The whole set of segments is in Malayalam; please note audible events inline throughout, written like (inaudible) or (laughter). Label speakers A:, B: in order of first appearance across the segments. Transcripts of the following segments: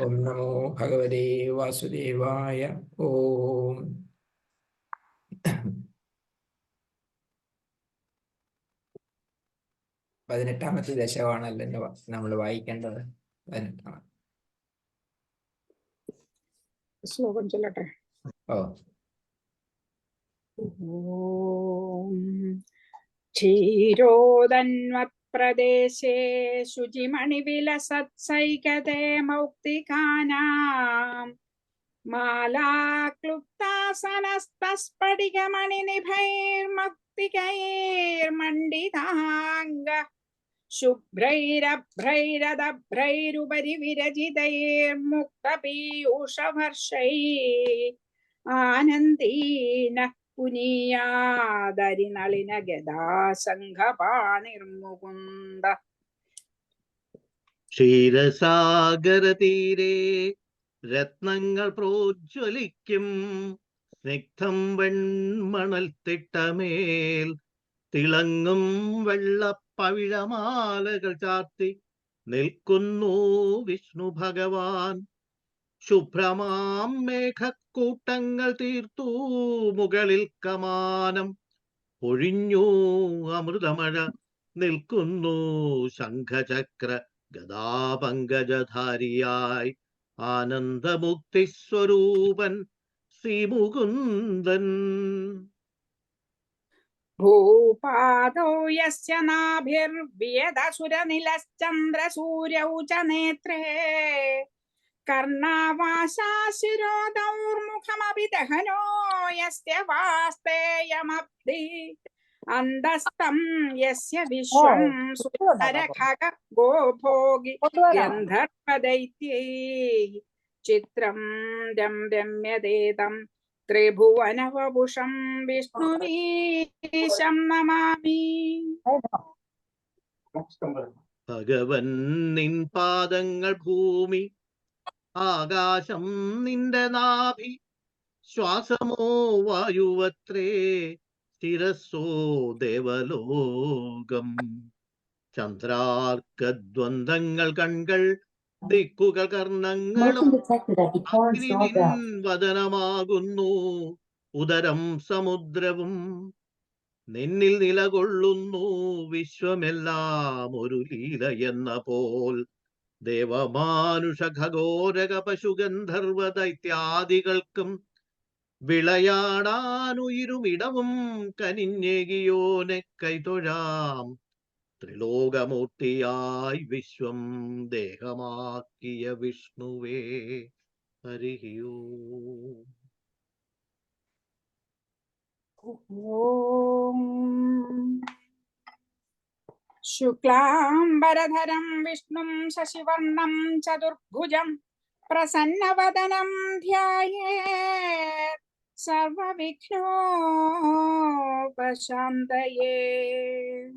A: ഓം നമോ ഭഗവതേ വാസുദേവായ ഓം. പതിനെട്ടാമത്തെ ദശകമാണല്ലോ നമ്മൾ വായിക്കേണ്ടത്. പതിനെട്ടാമത്തെ
B: ശ്ലോകം ചൊല്ലട്ടെ.
A: ഓ.
B: ഓം. प्रदेश प्रदेशे शुचिमणिविलसत्सैकते मौक्तिकानाम् मालाक्लुप्तासनस्तस्फटिकमणिनिभैर्मक्तिकैर्मण्डिताङ्ग। शुभ्रैरभ्रैरदभ्रैरुपरि विरजितैर्मुक्तपीयूषवर्षैः आनन्दीनः പുനീയാദരിനളിന ക്ഷീരസാഗര
C: ക്ഷീരസാഗരതീരെ രത്നങ്ങൾ പ്രോജ്വലിക്കും. സ്നിഗ്ധം വെൺമണൽ തിട്ടമേൽ തിളങ്ങും വെള്ളപ്പവിഴമാലകൾ ചാർത്തി നിൽക്കുന്നു വിഷ്ണു ഭഗവാൻ. ശുഭ്രമാം മേഘക്കൂട്ടങ്ങൾ തീർത്തു മുകളിൽ കമാനം. ഒഴിഞ്ഞു അമൃതമഴ നിൽക്കുന്നു. ശംഖചക്ര ഗതാപങ്കജധാരിയായി ആനന്ദമുക്തി സ്വരൂപൻ ശ്രീമുകുന്ദൻ.
B: ഭൂപാദോ യസ്യ ച നേത്രേ. कर्णावासा शिरोदौर्मुखमपि दहनो यस्य वास्तेयमब्धि अन्दस्तं यस्य विश्वं गन्धर्वदैत्यैः
C: चित्रं विष्णुवीशं नमामि भगवन् ആകാശം നിന്റെ നാഭി ശ്വാസമോ വായുവത്രേ ശിരസ്സോ ദേവലോകം. ചന്ദ്രാർക്കദ്വന്ദ്ങ്ങൾ കൺകൾ ദിക്കുകൾ കർണങ്ങളും വദനമാകുന്നു ഉദരം സമുദ്രവും നിന്നിൽ നിലകൊള്ളുന്നു. വിശ്വമെല്ലാം ഒരു ലീല എന്ന പോൽ ദേവമാനുഷ ഖഗോരക പശുഗന്ധർവ ദൈത്യാദികൾക്കും വിളയാടാനുയിരുമിടവും കനിഞ്ഞേകിയോനെ കൈതൊഴാം. ത്രിലോകമൂർത്തിയായി വിശ്വം ദേഹമാക്കിയ വിഷ്ണുവേ ഹരിയോ
B: ഓം शुक्लाम्बरधरं विष्णुं शशिवर्णं चतुर्भुजं प्रसन्नवदनं ध्यायेत्। सर्वविघ्नोपशान्तये।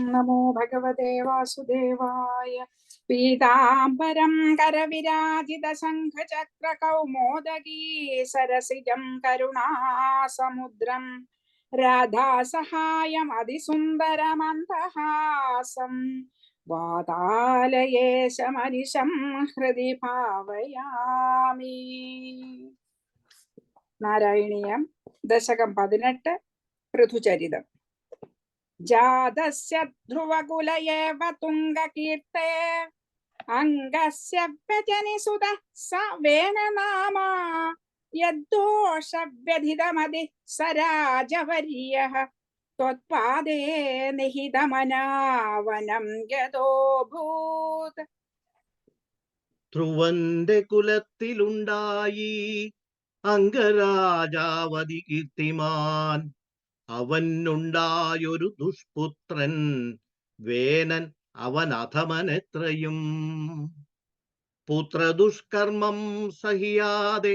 B: नमो भगवते वासुदेवाय। पीताम्बरं करविराजितशङ्खचक्रकौमोदगी सरसिजं करुणासमुद्रम्। രാധാസഹായം അതിസുന്ദരമന്ദഹാസം വാതാലയേശമനിശം ഹൃദി ഭാവയാമി. നാരായണീയം ദശകം പതിനെട്ട് പൃഥുചരിതം. ജാതസ്യ ധ്രുവകുലയേവ തുംഗകീർത്തേ. അംഗസ്യ വ്യജനിസുത സ വേനനാമ യദ്ദോഷവ്യധിതമതി സരാജവര്യ ത്വത്പാദേ നിഹിതമനാവനം യതോഭൂത്
C: ധ്രുവന്റെ കുലത്തിലുണ്ടായി അംഗരാജാവതി കീർത്തിമാൻ. അവനുണ്ടായൊരു ദുഷ്പുത്രൻ വേനൻ അവൻ അധമനെത്രയും പുത്രദുഷ്കർമ്മം സഹിയാതെ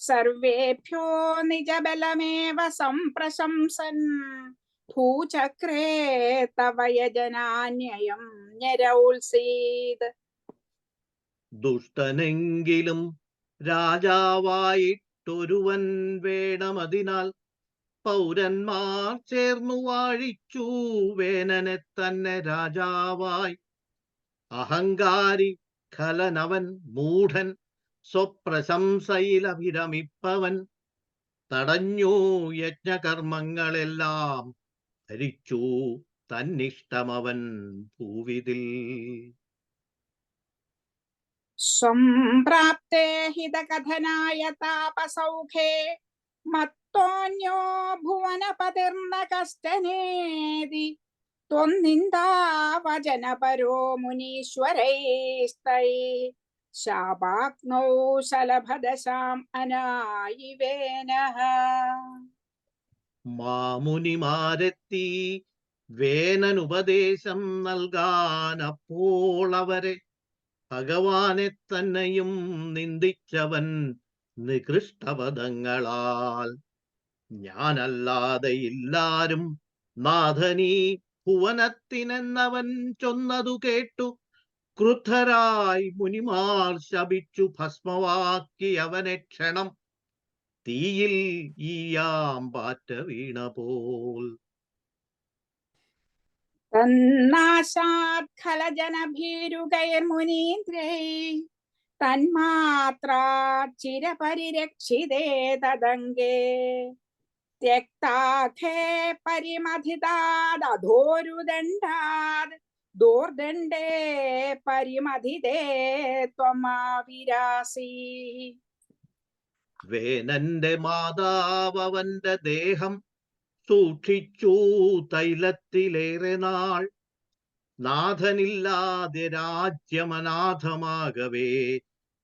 B: सर्वेभ्यो निजबलमेव सम्प्रशंसन् भूचक्रे तव यजनान्ययं निरौल्सीत्
C: ദുഷ്ടനെങ്കിലും രാജാവായിട്ടൊരുവൻ വേണമതിനാൽ പൗരന്മാർ ചേർന്നു വാഴിച്ചു വേനനെ തന്നെ രാജാവായി അഹങ്കാരി ഖലനവൻ മൂഢൻ സ്വപ്രശംസയിലഭിരമിപ്പവൻ തടഞ്ഞു യജ്ഞകർമ്മങ്ങളെല്ലാം ധരിച്ചു തന്നിഷ്ടമവൻ ഭൂവിതിൽ.
B: സംപ്രാപ്തേ ഹിതകഥനായ താപസൗഖേ മത്തോന്യോ ഭുവനപതിർന്ന കഷ്ടനേതി ത്വന്നിന്ദാവചനപരോ മുനീശ്വരൈസ്തൈ. ശാപാഗ്നോ ശലഭദശാം അനായിവേനഃ
C: മാമുനിമാരെത്തി വേനനുപദേശം നൽകാൻ അവരെ ഭഗവാനെ തന്നെയും നിന്ദിച്ചവൻ നികൃഷ്ടപദങ്ങളാൽ ഞാനല്ലാതെ ഇല്ലാരും നാഥനീ ഭുവനത്തിനെന്നവൻ ചൊന്നതു കേട്ടു. ക്രുദ്ധരായി മുനിമാർ ശപിച്ചു ഭസ്മവാക്കി അവനെ ക്ഷണം തീയിൽ ഈയാമ്പാറ്റ വീണ പോൽ
B: तन्नाशात्खलजनभीरुगैर्मुनीन्द्रैः तन्मात्रा चिरपरिरक्षिते तदङ्गे त्यक्ताखे परिमथितादधोरुदण्डाद् ദോർദണ്ഡേ പരിമതിദേ ത്വമാവിരാസി.
C: വേനന്റെ മാതാവന്റെ ദേഹം സൂക്ഷിച്ചു തൈലത്തിലേറെ നാൾ. നാഥനില്ലാതെ രാജ്യമനാഥമാകവേ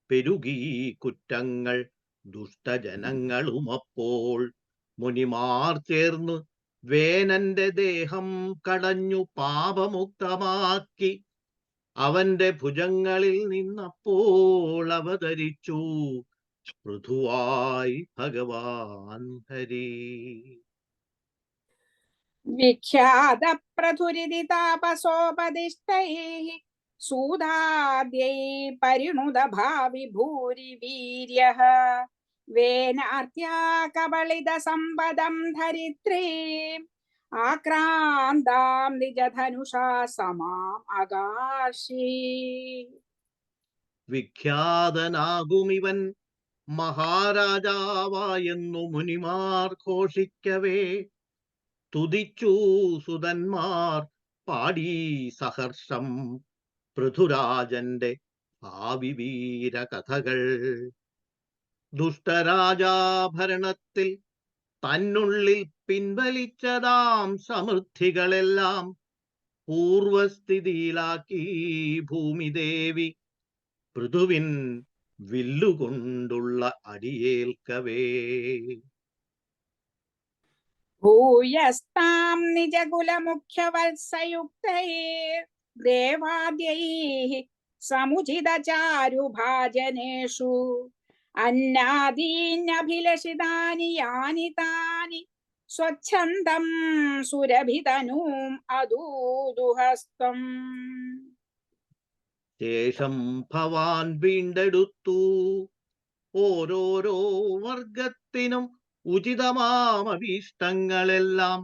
C: പെരുകി കുറ്റങ്ങൾ ദുഷ്ടജനങ്ങളുമപ്പോൾ. മുനിമാർ ചേർന്ന് വേനന്റെ ദേഹം കടഞ്ഞു പാപമുക്തമാക്കി. അവന്റെ ഭുജങ്ങളിൽ നിന്നപ്പോൾ അവതരിച്ചു. പൃഥുവായി ഭഗവാൻ ഹരി.
B: വിഖ്യാത പ്രഥുരിതി താപസോപദിഷ്ടൈ സൂതാദ്യൈ പരിണുത ഭാവി ഭൂരി വീര്യ कबलितसम्पदं धरित्रीम् आक्रान्तां निजधनुषा समाम् अगाशी
C: വിഖ്യാതനാകുമിവൻ മഹാരാജാവായെന്നു മുനിമാർ ഘോഷിക്കവേ തുതിച്ചു സുതന്മാർ പാടി സഹർഷം പൃഥുരാജന്റെ ഭാവി വീര കഥകൾ ദുഷ്ടരാജാഭരണത്തിൽ തന്നുള്ളിൽ പിൻവലിച്ചതാം സമൃദ്ധികളെല്ലാം പൂർവസ്ഥിതിയിലാക്കി ഭൂമിദേവി പൃഥുവിൻ വില്ലുകൊണ്ടുള്ള അടിയേൽക്കവേ.
B: ഭൂയസ്താം നിജകുലമുഖ്യവത്സയുക്തൈർ ദേവാദ്യൈ സമുചിതചാരുഭാജനേഷു. അന്നാദീനഭിലഷിതാനി യാനി താനി സ്വച്ഛന്തം സുരഭിതനൂം അദൂദുഹസ്തം
C: ശേഷം ഭവാൻ വീണ്ടെടുത്തു. ഓരോരോ വർഗത്തിനും ഉചിതമാമഭീഷ്ടങ്ങളെല്ലാം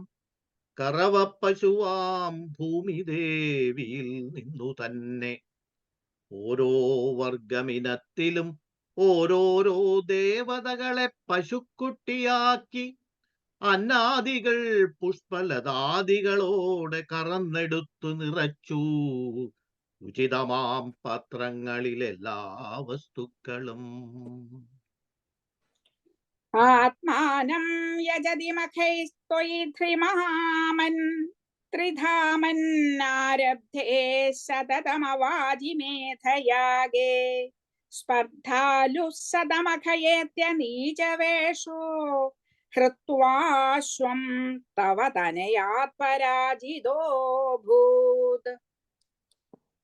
C: കറവപ്പശുവാം ഭൂമിദേവിയിൽ നിന്നു തന്നെ. ഓരോ വർഗമിനത്തിലും ഓരോരോ ദേവതകളെ പശുക്കുട്ടിയാക്കി. അന്നാദികൾ പുഷ്പലതാദികളോടെ കറന്നെടുത്തു നിറച്ചു. ഉചിതമാം പത്രങ്ങളിലെല്ലാ വസ്തുക്കളും.
B: ആത്മാനം യജതി മഖൈസ്ത്വയിധൃമഹാമൻ ത്രിധാമന്നാരബ്ധേ സതതമവാജിമേധയാഗേ स्पर्धालुः सदमखयेत्य नीचवेषो हृत्वाश्वं तव तनयात् पराजितोऽभूत्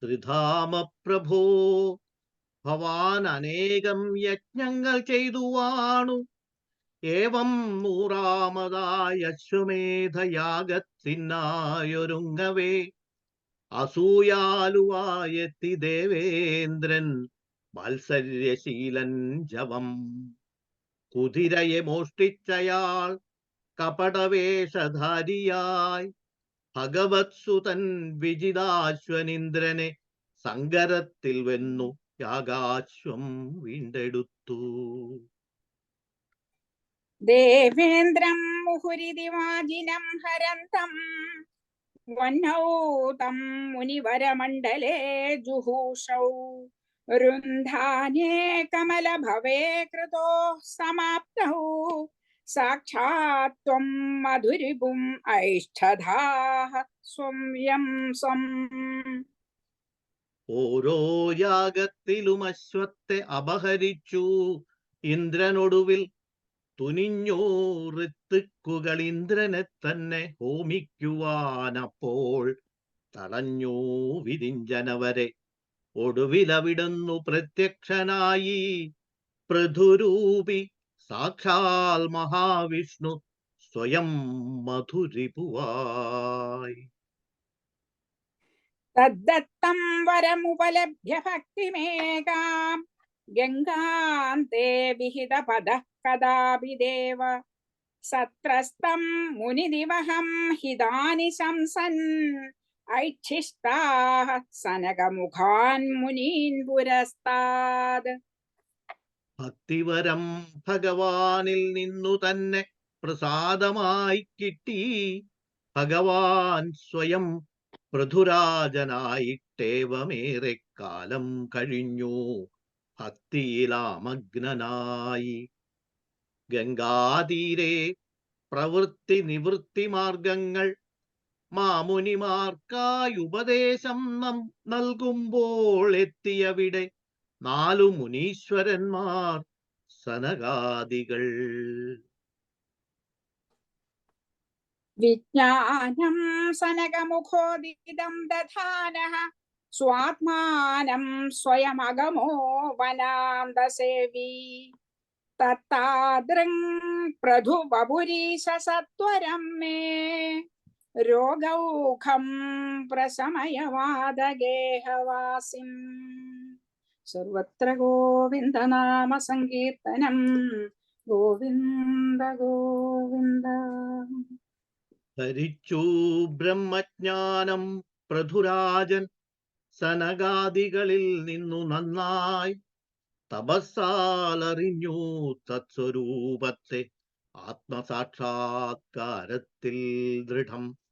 C: ത്രിധാമപ്രഭോ ഭവാൻ അനേകം യജ്ഞങ്ങൾ ചെയ്തുവാണു ഏവം നൂറാമതായ അശ്വമേധയാഗത്തിനായൊരുങ്ങവേ അസൂയാലുവായെത്തി ദേവേന്ദ്രൻ വാത്സര്യശീലൻ ജവം കുതിരയെ മോഷ്ടിച്ചയാൾ കപടവേഷധാരിയായി. ഭഗവത്സുതൻ വിജിതാശ്വനിന്ദ്രനെ സങ്കരത്തിൽ വെന്നു യാഗാശ്വം വീണ്ടെടുത്തു.
B: ദേവേന്ദ്രം മുഹുരിതിവാജിനം ഹരന്തം. വന്നൗ തം മുനിവരമണ്ഡലേ ജുഹൂഷൗ. രുന്ധാനേ कमलभवे कृतो समाप्तौ। साक्षात् त्वं मधुरिपुम् ऐष्ठधाः സ്വം
C: ഓരോ യാഗത്തിലും അശ്വത്തെ അപഹരിച്ചു। ഇന്ദ്രനൊടുവിൽ തുനിഞ്ഞോ ഋത്തുക്കുകൾ ഇന്ദ്രനെ തന്നെ ഹോമിക്കുവാനപ്പോൾ തടഞ്ഞോ വിരിഞ്ചനവരെ। ഒടുവിലവിടുന്നു പ്രത്യക്ഷനായി. പൃഥുരൂപി സാക്ഷാൽ മഹാവിഷ്ണു സ്വയം മധുരിപുവായി
B: തദ്ദത്തം വരമുപലഭ്യ ഭക്തിമേകാം ഗംഗാന്തേ വിഹിത പദ കദാപി ദേവ സത്രസ്തം മുനിദിവഹം ഹിതാനി ശംസൻ ഐച്ഛിഷ്ടാഃ സനകമുഖാൻ മുനീൻ പുരസ്താദ്
C: ഭക്തിവരം ഭഗവാനിൽ നിന്നു തന്നെ പ്രസാദമായി കിട്ടി. ഭഗവാൻ സ്വയം പൃഥുരാജനായിട്ടേവമേറെ കാലം കഴിഞ്ഞു. ഭക്തിയിലാമഗ്നനായി. ഗംഗാതീരെ പ്രവൃത്തി നിവൃത്തി മാർഗങ്ങൾ മാമുനിമാർക്കായി ഉപദേശം നം നൽകുമ്പോൾ എത്തിയവിടെ നാലു മുനീശ്വരന്മാർ സനകാദികൾ.
B: വിജ്ഞാനം സനകമുഖോദിതം ദധാനഃ സ്വാത്മാനം സ്വയമഗമോ വനാന്തസേവി. തത്താദൃങ് പ്രധുബപുരീശ സത്വരം മേ രോഗൗഖം പ്രശമയവാദഗേഹവാസിം. സർവത്ര ഗോവിന്ദനാമ സങ്കീർത്തനം. ഗോവിന്ദ ഗോവിന്ദ.
C: ധരിച്ചു ബ്രഹ്മജ്ഞാനം പ്രഥുരാജൻ. സനകാദികളിൽ നിന്നു നന്നായി തപസ്സാലറിഞ്ഞു തത്സ്വരൂപത്തെ. ആത്മസാക്ഷാത്കാരത്തിൽ ദൃഢം.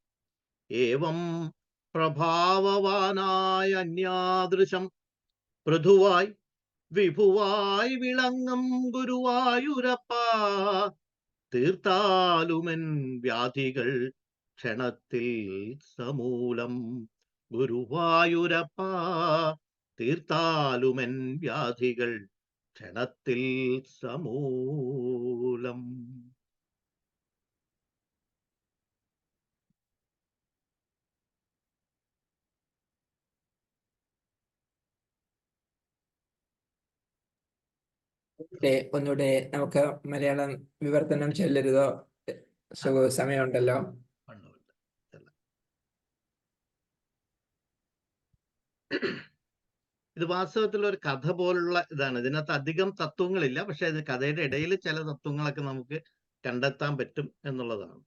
C: ഏവം പ്രഭാവവാനായ അന്യാദൃശം. പൃഥുവായി വിഭുവായി വിളങ്ങും ഗുരുവായൂരപ്പ. തീർത്താലുമൻ വ്യാധികൾ ക്ഷണത്തിൽ സമൂലം ഗുരുവായൂരപ്പ. തീർത്താലുമൻ വ്യാധികൾ ക്ഷണത്തിൽ സമൂലം.
A: ഒന്നുകൂടെ നമുക്ക് മലയാളം വിവർത്തനം ചെല്ലരുതോ? സമയമുണ്ടല്ലോ.
C: ഇത് വാസ്തവത്തിൽ ഒരു കഥ പോലുള്ള ഇതാണ്. ഇതിനകത്ത് അധികം തത്വങ്ങളില്ല. പക്ഷെ ഇത് കഥയുടെ ഇടയിൽ ചില തത്വങ്ങളൊക്കെ നമുക്ക് കണ്ടെത്താൻ പറ്റും എന്നുള്ളതാണ്.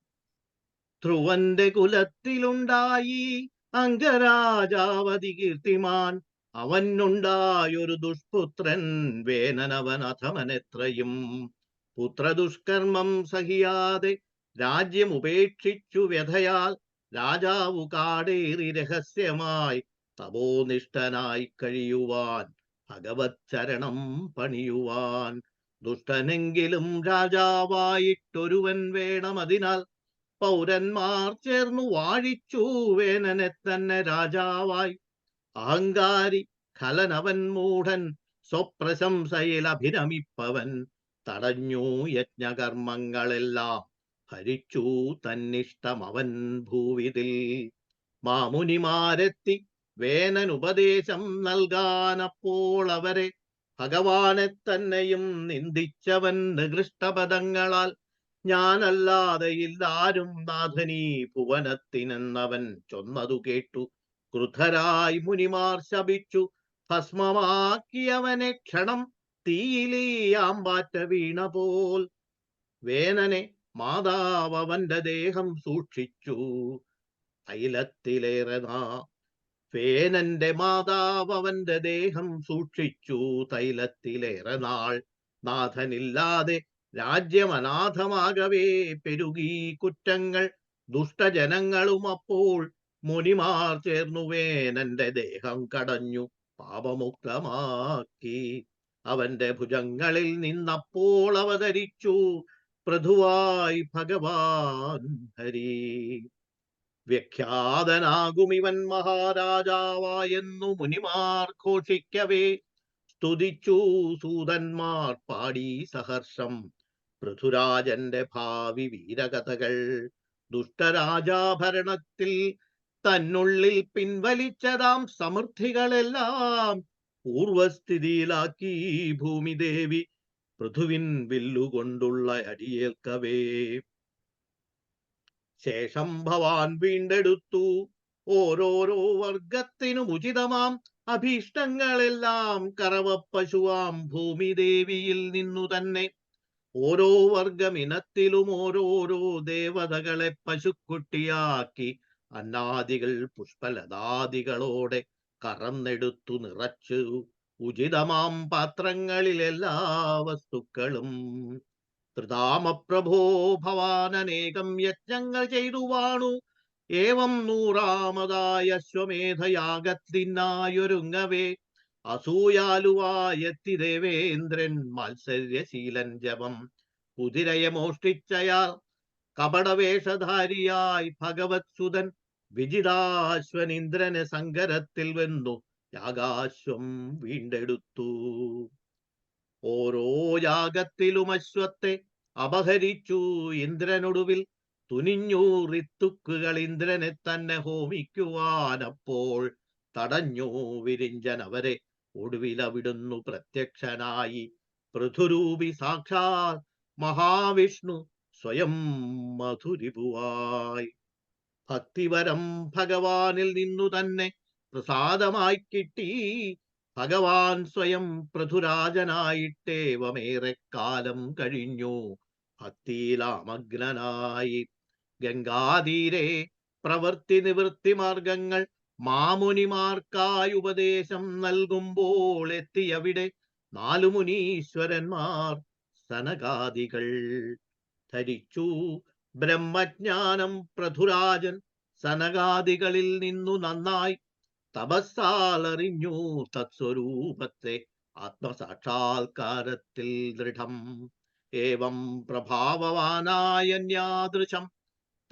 C: ധ്രുവന്റെ കുലത്തിലുണ്ടായി അംഗരാജാവതി കീർത്തിമാൻ അവനുണ്ടായൊരു ദുഷ്പുത്രൻ വേനനവനധമനെത്രയും പുത്രദുഷ്കർമ്മം സഹിയാതെ രാജ്യം ഉപേക്ഷിച്ചു വ്യഥയാൽ രാജാവു കാടേറി രഹസ്യമായി തപോനിഷ്ഠനായി കഴിയുവാൻ ഭഗവത് ചരണം പണിയുവാൻ. ദുഷ്ടനെങ്കിലും രാജാവായിട്ടൊരുവൻ വേണമതിനാൽ പൗരന്മാർ ചേർന്നു വാഴിച്ചു വേനനെ തന്നെ രാജാവായി അഹങ്കാരി ഖലനവൻ മൂഢൻ സ്വപ്രശംസയിൽ അഭിരമിപ്പവൻ തടഞ്ഞു യജ്ഞകർമ്മങ്ങളെല്ലാം ഹരിച്ചു തന്നിഷ്ടമവൻ ഭൂവിതിൽ. മാമുനിമാരെത്തി വേനനുപദേശം നൽകാനപ്പോൾ അവരെ ഭഗവാനെ തന്നെയും നിന്ദിച്ചവൻ നികൃഷ്ടപദങ്ങളാൽ ഞാനല്ലാതെ ഇല്ലാരും നാഥനീ ഭുവനത്തിനെന്നവൻ ചൊന്നതു കേട്ടു. ക്രുധരായി മുനിമാർ ശപിച്ചു. ഭസ്മമാക്കിയവനെ ക്ഷണം തീയിലീയാമ്പാറ്റ വീണ പോൽ. വേനനെ മാതാവ് അവന്റെ ദേഹം സൂക്ഷിച്ചു. തൈലത്തിലേറെ നാ. വേനന്റെ മാതാവ് അവന്റെ ദേഹം സൂക്ഷിച്ചു. തൈലത്തിലേറെ നാൾ നാഥനില്ലാതെ രാജ്യം അനാഥമാകവേ പെരുകി കുറ്റങ്ങൾ ദുഷ്ടജനങ്ങളും അപ്പോൾ മുനിമാർ ചേർന്നു വേനന്റെ ദേഹം കടഞ്ഞു. പാപമുക്തമാക്കി. അവന്റെ ഭുജങ്ങളിൽ നിന്നപ്പോൾ അവതരിച്ചു. പൃഥുവായി ഭഗവാൻ ഹരി. വ്യഖ്യാതനാകും ഇവൻ മഹാരാജാവായെന്നു മുനിമാർ ഘോഷിക്കവേ. സ്തുതിച്ചു സൂതന്മാർ പാടി സഹർഷം. പൃഥുരാജന്റെ ഭാവി വീരകഥകൾ. ദുഷ്ടരാജാഭരണത്തിൽ തന്നുള്ളിൽ പിൻവലിച്ചതാം സമൃദ്ധികളെല്ലാം. പൂർവസ്ഥിതിയിലാക്കി ഭൂമിദേവി പൃഥുവിൻ വില്ലുകൊണ്ടുള്ള അടിയേൽക്കവേ. ശേഷം ഭവാൻ വീണ്ടെടുത്തു. ഓരോരോ വർഗത്തിനും ഉചിതമാം അഭീഷ്ടങ്ങളെല്ലാം കറവപ്പശുവാം ഭൂമിദേവിയിൽ നിന്നു തന്നെ. ഓരോ വർഗമിനത്തിലും ഓരോരോ ദേവതകളെ പശുക്കുട്ടിയാക്കി അന്നാദികൾ പുഷ്പലതാദികളോടെ കറന്നെടുത്തു നിറച്ചു. ഉചിതമാം പാത്രങ്ങളിൽ എല്ലാ വസ്തുക്കളും ത്രിതാമപ്രഭോ ഭവാൻ അനേകം യജ്ഞങ്ങൾ ചെയ്തു വാണു ഏവം നൂറാമതായ അശ്വമേധയാഗത്തിനായൊരുങ്ങവേ. അസൂയാലുവായെത്തി ദേവേന്ദ്രൻ മത്സര്യശീലൻ ജപം. കുതിരയെ മോഷ്ടിച്ചയാൾ കപടവേഷധാരിയായി ഭഗവത് സുതൻ വിജിതാശ്വൻ ഇന്ദ്രനെ സങ്കരത്തിൽ വെന്നു. യാഗാശ്വം വീണ്ടെടുത്തു. ഓരോ യാഗത്തിലും അശ്വത്തെ അപഹരിച്ചു. ഇന്ദ്രനൊടുവിൽ തുനിഞ്ഞു ഋത്തുക്കുകൾ ഇന്ദ്രനെ തന്നെ ഹോമിക്കുവാനപ്പോൾ തടഞ്ഞു വിരിഞ്ചൻ അവരെ ഒടുവിലവിടുന്നു പ്രത്യക്ഷനായി. പൃഥുരൂപി സാക്ഷാൽ മഹാവിഷ്ണു സ്വയം മധുരിപുവായി ഭക്തിവരം ഭഗവാനിൽ നിന്നു തന്നെ പ്രസാദമായി കിട്ടി. ഭഗവാൻ സ്വയം പൃഥുരാജനായിട്ടേവമേറെ കാലം കഴിഞ്ഞു. ഭക്തിയിലാമഗ്നായി ഗംഗാതീരെ പ്രവൃത്തി നിവൃത്തി മാർഗങ്ങൾ മാമുനിമാർക്കായി ഉപദേശം നൽകുമ്പോൾ എത്തിയവിടെ നാലുമുനീശ്വരന്മാർ സനകാദികൾ ധരിച്ചു. ബ്രഹ്മജ്ഞാനം പ്രഥുരാജൻ സനകാദികളിൽ നിന്നു നന്നായി തപസ്സാലറിഞ്ഞു തത്സ്വരൂപത്തെ ആത്മസാക്ഷാത്കാരത്തിൽ ദൃഢം. ഏവം പ്രഭാവവാനായ ന്യാദൃശം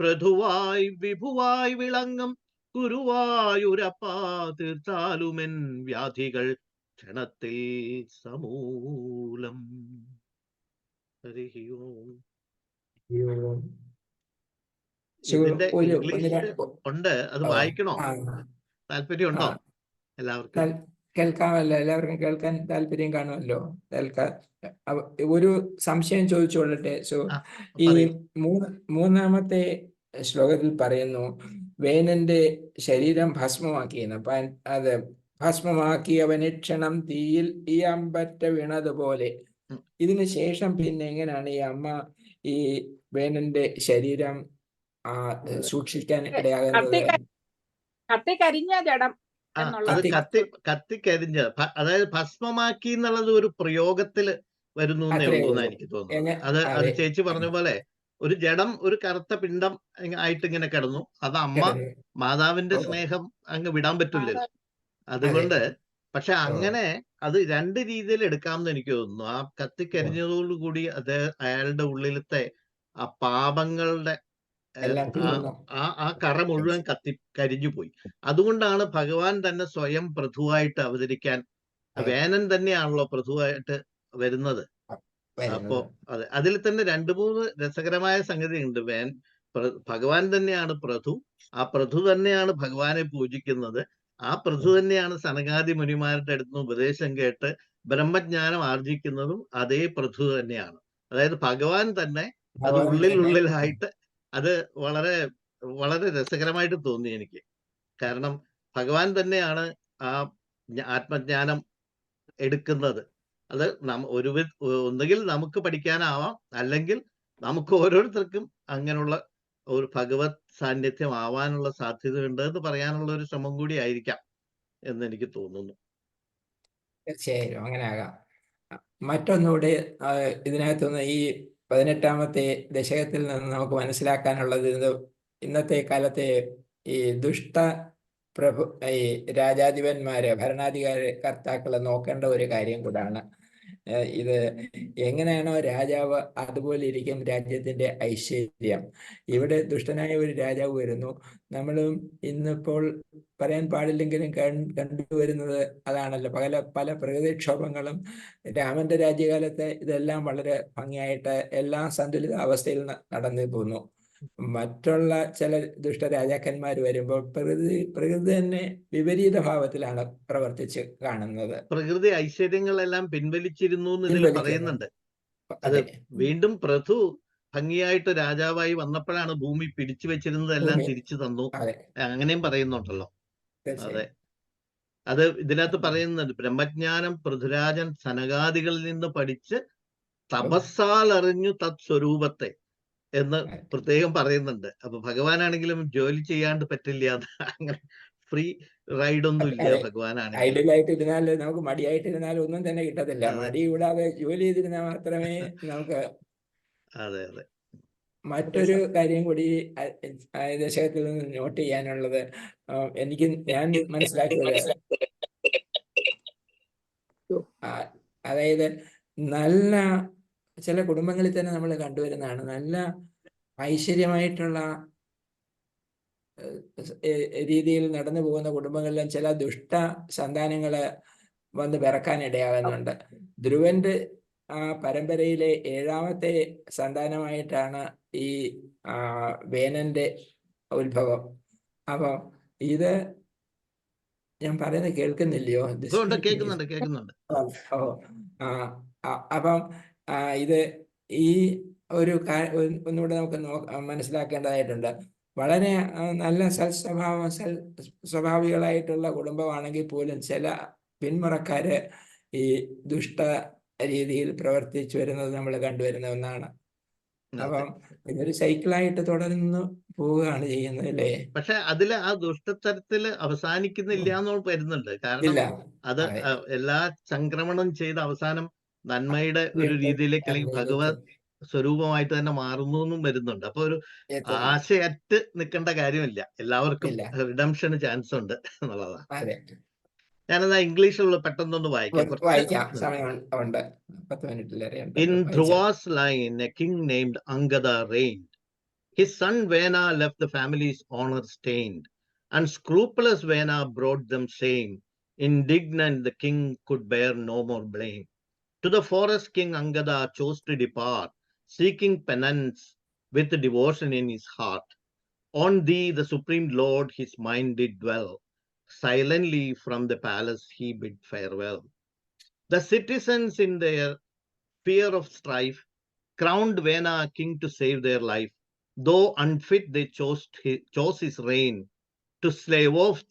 C: പൃഥുവായി വിഭുവായി വിളങ്ങും ഗുരുവായൂരപ്പ തീർത്താലുമെൻ വ്യാധികൾ ക്ഷണത്തിൽ സമൂലം. ഹരി ഓം.
A: ശിവ,
C: ഇതിന്റെ
A: ഒരു
C: ഇംഗ്ലീഷ് ഉണ്ട്. അത് വായിക്കണോ?
A: ആ,
C: താല്പര്യമുണ്ടോ? എല്ലാവർക്കും.
A: കേൾക്കാമല്ലോ. എല്ലാവർക്കും കേൾക്കാൻ താല്പര്യം കാണുമല്ലോ. കേൾക്കാൻ ഒരു സംശയം ചോദിച്ചുകൊള്ളട്ടെ. സോ ഈ മൂന്നാമത്തെ ശ്ലോകത്തിൽ പറയുന്നു വേനന്റെ ശരീരം ഭസ്മമാക്കിയെന്ന്. അപ്പൊ അത് ഭസ്മമാക്കിയവനെ ക്ഷണം തീയിൽ ഈ അമ്പറ്റ വീണതുപോലെ. ഇതിനു ശേഷം പിന്നെ എങ്ങനെയാണ് ഈ അമ്മ ഈ വേനന്റെ ശരീരം സൂക്ഷിക്കാൻ ഇടയാകുന്നത്
B: കത്തിക്ക- കത്തിക്കരിഞ്ഞ ജഡം
C: അത്
A: കത്തി-
C: അതായത് ഭസ്മമാക്കി എന്നുള്ളത് ഒരു പ്രയോഗത്തിൽ വരുന്നു എന്നേ
A: അത്രേ
C: ഉള്ളൂ. എനിക്ക്
A: തോന്നുന്നു
C: അത് അത് ചേച്ചി പറഞ്ഞ പോലെ ഒരു ജഡം ഒരു കറുത്ത പിണ്ടം ആയിട്ട് ഇങ്ങനെ കിടന്നു. അത് അമ്മ മാതാവിന്റെ സ്നേഹം അങ്ങ് വിടാൻ പറ്റില്ല അതുകൊണ്ട് പക്ഷെ അങ്ങനെ അത് രണ്ട് രീതിയിൽ എടുക്കാമെന്ന് എനിക്ക് തോന്നുന്നു. ആ കത്തിക്കരിഞ്ഞതോടുകൂടി അത് അയാളുടെ ഉള്ളിലത്തെ ആ പാപങ്ങളുടെ ആ ആ കറ മുഴുവൻ കത്തി കരിഞ്ഞു പോയി. അതുകൊണ്ടാണ് ഭഗവാൻ തന്നെ സ്വയം പ്രഥുവായിട്ട് അവതരിക്കാൻ വേനൻ തന്നെയാണല്ലോ പ്രഥുവായിട്ട് വരുന്നത്. അപ്പോ അതെ അതിൽ തന്നെ രണ്ടു മൂന്ന് രസകരമായ സംഗതി ഉണ്ട് വേൻ ഭഗവാൻ തന്നെയാണ് പ്രഥു ആ പ്രഥു തന്നെയാണ് ഭഗവാനെ പൂജിക്കുന്നത്. ആ പ്രഥു തന്നെയാണ് സനകാദി മുനിമാരുടെ അടുത്ത് നിന്ന് ഉപദേശം കേട്ട് ബ്രഹ്മജ്ഞാനം ആർജിക്കുന്നതും അതേ പ്രഥു തന്നെയാണ്. അതായത് ഭഗവാൻ തന്നെ അത്
A: ഉള്ളിലുള്ളിലായിട്ട്
C: ഉള്ളിൽ ഉള്ളിലായിട്ട് അത് വളരെ വളരെ രസകരമായിട്ട് തോന്നി എനിക്ക്. കാരണം ഭഗവാൻ തന്നെയാണ് ആ ആത്മജ്ഞാനം എടുക്കുന്നത്. അത് ഒരു ഒന്നുകിൽ നമുക്ക് പഠിക്കാനാവാം അല്ലെങ്കിൽ നമുക്ക് ഓരോരുത്തർക്കും അങ്ങനെയുള്ള ഒരു ഭഗവത് സാന്നിധ്യം ആവാനുള്ള സാധ്യതയുണ്ട് എന്ന് പറയാനുള്ള ഒരു ശ്രമം കൂടി ആയിരിക്കാം എന്ന് എനിക്ക് തോന്നുന്നു.
A: തീർച്ചയായും അങ്ങനെ ആകാം. മറ്റൊന്നുകൂടി ഇതിനകത്തുനിന്ന് ഈ പതിനെട്ടാമത്തെ ദശകത്തിൽ നിന്ന് നമുക്ക് മനസ്സിലാക്കാനുള്ളത് ഇന്നത്തെ കാലത്തെ ഈ ദുഷ്ട പ്രഭു ഈ രാജാധിപന്മാര് ഭരണാധികാരി കർത്താക്കളെ നോക്കേണ്ട ഒരു കാര്യം കൂടാണ്. ഇത് എങ്ങനെയാണോ രാജാവ് അതുപോലെ ഇരിക്കും രാജ്യത്തിന്റെ ഐശ്വര്യം. ഇവിടെ ദുഷ്ടനായ ഒരു രാജാവ് വരുന്നു. നമ്മളും ഇന്നിപ്പോൾ പറയാൻ പാടില്ലെങ്കിലും കണ്ടുവരുന്നത് അതാണല്ലോ. പല പല പ്രകൃതിക്ഷോഭങ്ങളും രാമന്റെ രാജ്യകാലത്ത് ഇതെല്ലാം വളരെ ഭംഗിയായിട്ട് എല്ലാം സന്തുലിത അവസ്ഥയിൽ നടന്നു പോന്നു. മറ്റുള്ള ചില ദുഷ്ടരാജാക്കന്മാർ വരുമ്പോൾ പ്രകൃതി പ്രകൃതി തന്നെ വിപരീത ഭാവത്തിലാണ് പ്രവർത്തിച്ച് കാണുന്നത്.
C: പ്രകൃതി ഐശ്വര്യങ്ങളെല്ലാം പിൻവലിച്ചിരുന്നു എന്ന് പറയുന്നുണ്ട്. അത്.
A: അതെ
C: വീണ്ടും പ്രഥു ഭംഗിയായിട്ട് രാജാവായി വന്നപ്പോഴാണ് ഭൂമി പിടിച്ചു വെച്ചിരുന്നതെല്ലാം തിരിച്ചു തന്നു. അങ്ങനെയും പറയുന്നുണ്ടല്ലോ. അതെ. അത് ഇതിനകത്ത് പറയുന്നുണ്ട്. ബ്രഹ്മജ്ഞാനം പൃഥ്വിരാജൻ സനകാദികളിൽ നിന്ന് പഠിച്ച് തപസ്സാൽ അറിഞ്ഞു തത് സ്വരൂപത്തെ എന്ന്. പ്രത്യേകം പറയുന്നുണ്ട്. അപ്പൊ ഭഗവാനാണെങ്കിലും ജോലി ചെയ്യാണ്ട് പറ്റില്ല അങ്ങനെ ഫ്രീ റൈഡ് ഒന്നും ഇല്ല
A: ഭഗവാനാണ് നമുക്ക് മടിയായിട്ടിരുന്നാൽ ഒന്നും തന്നെ കിട്ടത്തില്ല. മടി കൂടാതെ ജോലി ചെയ്തിരുന്നാൽ മാത്രമേ നമുക്ക്
C: അതെ അതെ.
A: മറ്റൊരു കാര്യം കൂടി ദശകത്തിൽ നിന്ന് നോട്ട് ചെയ്യാനുള്ളത് എനിക്ക് ഞാൻ മനസ്സിലാക്കിയത് അതായത് നല്ല ചില കുടുംബങ്ങളിൽ തന്നെ നമ്മൾ കണ്ടുവരുന്നതാണ്. നല്ല ഐശ്വര്യമായിട്ടുള്ള രീതിയിൽ നടന്നു പോകുന്ന കുടുംബങ്ങളിലും ചില ദുഷ്ട സന്താനങ്ങൾ വന്ന് പിറക്കാൻ ഇടയാകുന്നുണ്ട്. ധ്രുവന്റെ ആ പരമ്പരയിലെ ഏഴാമത്തെ സന്താനമായിട്ടാണ് ഈ ആ വേനന്റെ ഉത്ഭവം. അപ്പം ഇത് ഞാൻ പറയുന്നത് കേൾക്കുന്നില്ലയോ?
C: കേൾക്കുന്നുണ്ട് കേൾക്കുന്നുണ്ട്.
A: ഓ ആ അപ്പം ഇത് ഈ ഒരു ഒന്നുകൂടെ നമുക്ക് മനസ്സിലാക്കേണ്ടതായിട്ടുണ്ട്. വളരെ നല്ല സൽസ്വഭാവം സൽ സ്വഭാവികളായിട്ടുള്ള കുടുംബമാണെങ്കിൽ പോലും ചില പിന്മുറക്കാര് ഈ ദുഷ്ട രീതിയിൽ പ്രവർത്തിച്ചു വരുന്നത് നമ്മൾ കണ്ടുവരുന്ന ഒന്നാണ്. അപ്പം ഇതൊരു സൈക്കിളായിട്ട് തുടർന്ന് പോവുകയാണ് ചെയ്യുന്നത് അല്ലേ
C: പക്ഷെ അതിൽ ആ ദുഷ്ടത്തരത്തിൽ അവസാനിക്കുന്നില്ല എന്ന് വരുന്നുണ്ട്. കാരണം അത് എല്ലാ സംക്രമണം ചെയ്ത് അവസാനം നന്മയുടെ ഒരു രീതിയിലേക്ക് അല്ലെങ്കിൽ ഭഗവത് സ്വരൂപമായിട്ട് തന്നെ മാറുന്നു എന്നും വരുന്നുണ്ട്. അപ്പൊ ഒരു. ആശയറ്റ് നിൽക്കേണ്ട കാര്യമില്ല. എല്ലാവർക്കും. റിഡംഷന് ചാൻസ് ഉണ്ട് എന്നുള്ളതാണ്. ഞാനെന്നാ ഇംഗ്ലീഷിലുള്ള പെട്ടെന്നൊന്ന് വായിക്കാം.
A: ഇൻ
C: കുറച്ച്
A: വായിക്കാം. എ കിങ് പത്ത് മിനിറ്റിലേറെ ഉണ്ട്.
C: His son Vena line, the king honour stained and scrupulous Vena Vena the same family's the king could bear no more shame. To the forest, King Angada chose to depart, seeking penance with devotion in his heart. On thee, the supreme lord, his mind did dwell. Silently from the palace he bid farewell. The citizens in their fear of strife, crowned Vena king to save their life. Though unfit, they chose his, chose his reign to slay off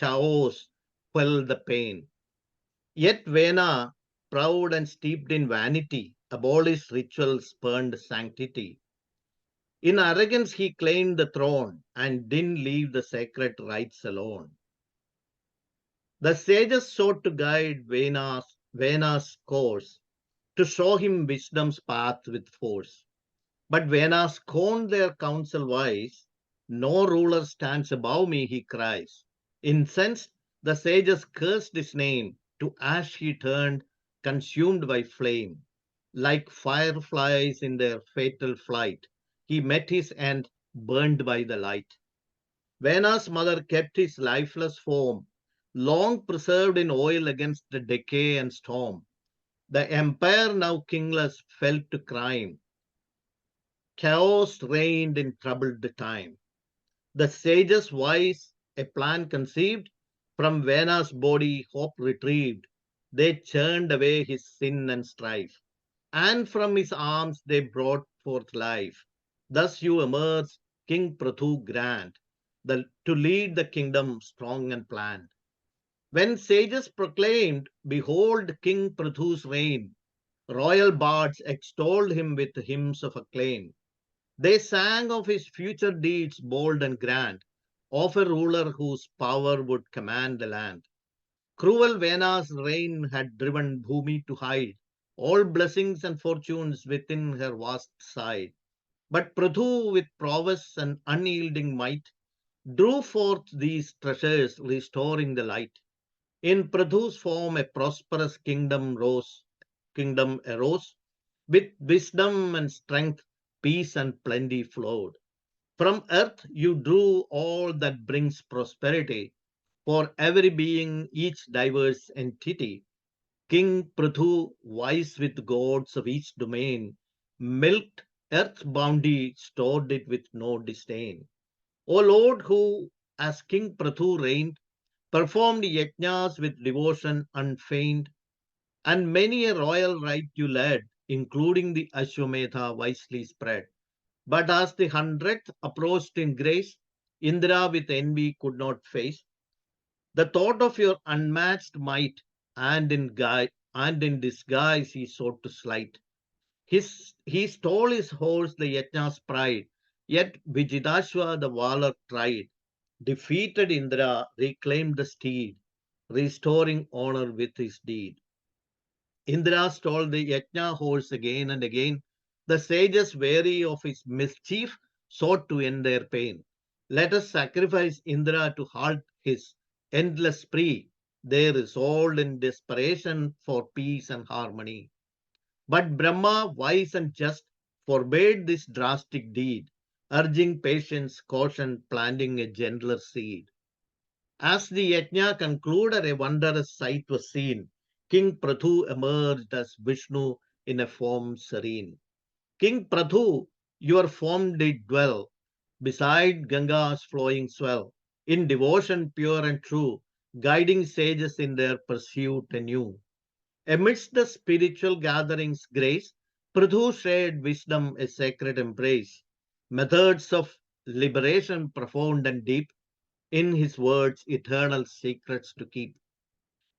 C: chaos, quell the pain. Yet Vena, proud and steeped in vanity, abolished rituals, spurned sanctity. In arrogance, he claimed the throne and didn't leave the sacred rites alone. The sages sought to guide Vena's, Vena's course, to show him wisdom's path with force. But Vena scorned their counsel wise. No ruler stands above me, he cries. Incensed, the sages cursed his name. To ash he turned, consumed by flame. Like fireflies in their fatal flight, he met his end, burned by the light. Vena's mother kept his lifeless form, long preserved in oil against the decay and storm. The empire now kingless fell to crime. Chaos reigned in troubled time. The sages wise a plan conceived, from Vena's body hope retrieved. They churned away his sin and strife, and from his arms they brought forth life. Thus you emerged, King Prathu grand, the, to lead the kingdom strong and planned. When sages proclaimed, Behold King Prathu's reign, royal bards extolled him with hymns of acclaim. They sang of his future deeds bold and grand, of a ruler whose power would command the land. Cruel Vena's reign had driven Bhumi to hide all blessings and fortunes within her vast side. But Prathu, with prowess and unyielding might, drew forth these treasures, restoring the light. In Prathu's form, a prosperous kingdom rose, kingdom arose, with wisdom and strength, peace and plenty flowed. From earth you drew all that brings prosperity, for every being, each diverse entity. King Prathu, wise with gods of each domain, milked earth's bounty, stored it with no disdain. O Lord, who, as King Prathu reigned, performed yajnas with devotion unfeigned, and many a royal rite you led, including the Ashwamedha wisely spread. But as the hundredth approached in grace, Indra with envy could not face. The thought of your unmatched might and in guide and in disguise he sought to slight. His he stole his horse, the Yajna's pride, yet Vijidashwa the valor tried, defeated Indra, reclaimed the steed, restoring honor with his deed. Indra stole the Yajna horse again and again. The sages, weary of his mischief, sought to end their pain. Let us sacrifice Indra to halt his endless spree. They resolved in desperation for peace and harmony. But Brahma, wise and just, forbade this drastic deed, urging patience, caution, planting a gentler seed. As the yajna concluded, a wondrous sight was seen. King Prathu emerged as Vishnu in a form serene. King Prathu, your form did dwell beside Ganga's flowing swell, in devotion pure and true, guiding sages in their pursuit anew. Amidst the spiritual gatherings, grace, Prathu shared wisdom, a sacred embrace, methods of liberation profound and deep, in his words, eternal secrets to keep.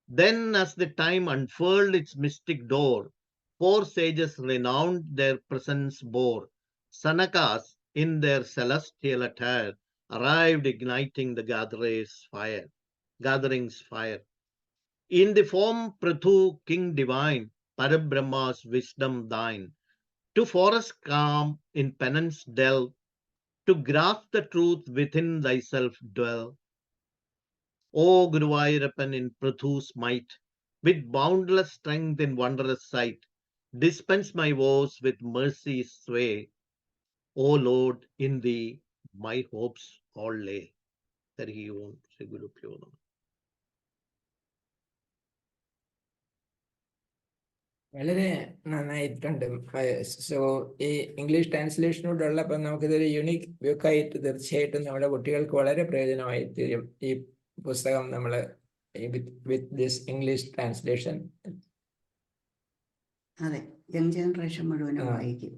C: Then, as the time unfurled its mystic door, four sages renowned their presence bore. Sanakas, in their celestial attire, arrived igniting the gatherers' fire, gatherings fire. In the form Prathu, King Divine, Parabrahma's wisdom thine, to forest calm in penance delve, to grasp the truth within thyself dwell. O Guruvayurappan in Prathu's might, with boundless strength in wondrous sight, dispense my woes with mercy's sway. O Lord, in thee my hopes all lay. Om Shri Guru Pyo Namaha.
A: വളരെ നന്നായിട്ടുണ്ട് സോ ഈ ഇംഗ്ലീഷ് ട്രാൻസ്ലേഷനോടുള്ള അപ്പം നമുക്കിതൊരു യുണീക്ക് ബുക്കായിട്ട് തീർച്ചയായിട്ടും നമ്മുടെ കുട്ടികൾക്ക് വളരെ പ്രയോജനമായി തീരും ഈ പുസ്തകം നമ്മൾ വിത്ത് ദിസ് ഇംഗ്ലീഷ് ട്രാൻസ്ലേഷൻ
D: അതെ യങ് ജനറേഷൻ മുഴുവനും. വായിക്കും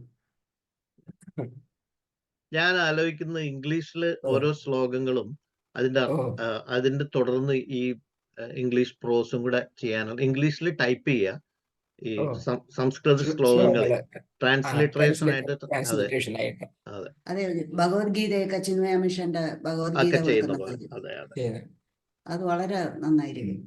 D: (laughs)
C: ഞാൻ ആലോചിക്കുന്ന ഇംഗ്ലീഷിൽ ഓരോ ശ്ലോകങ്ങളും അതിന്റെ അതിന്റെ തുടർന്ന് ഈ ഇംഗ്ലീഷ് പ്രോസും കൂടെ ചെയ്യാനുള്ള ഇംഗ്ലീഷിൽ ടൈപ്പ് ചെയ്യുക. ഈ സംസ്കൃത ശ്ലോകങ്ങൾ ട്രാൻസ്ലിട്രേഷൻ ആയിട്ട് അതെ. അതെ.
D: ഭഗവത്ഗീതയൊക്കെ ചിന്മയ മിഷന്റെ ഭഗവത്ഗീത അത് വളരെ നന്നായിരിക്കും.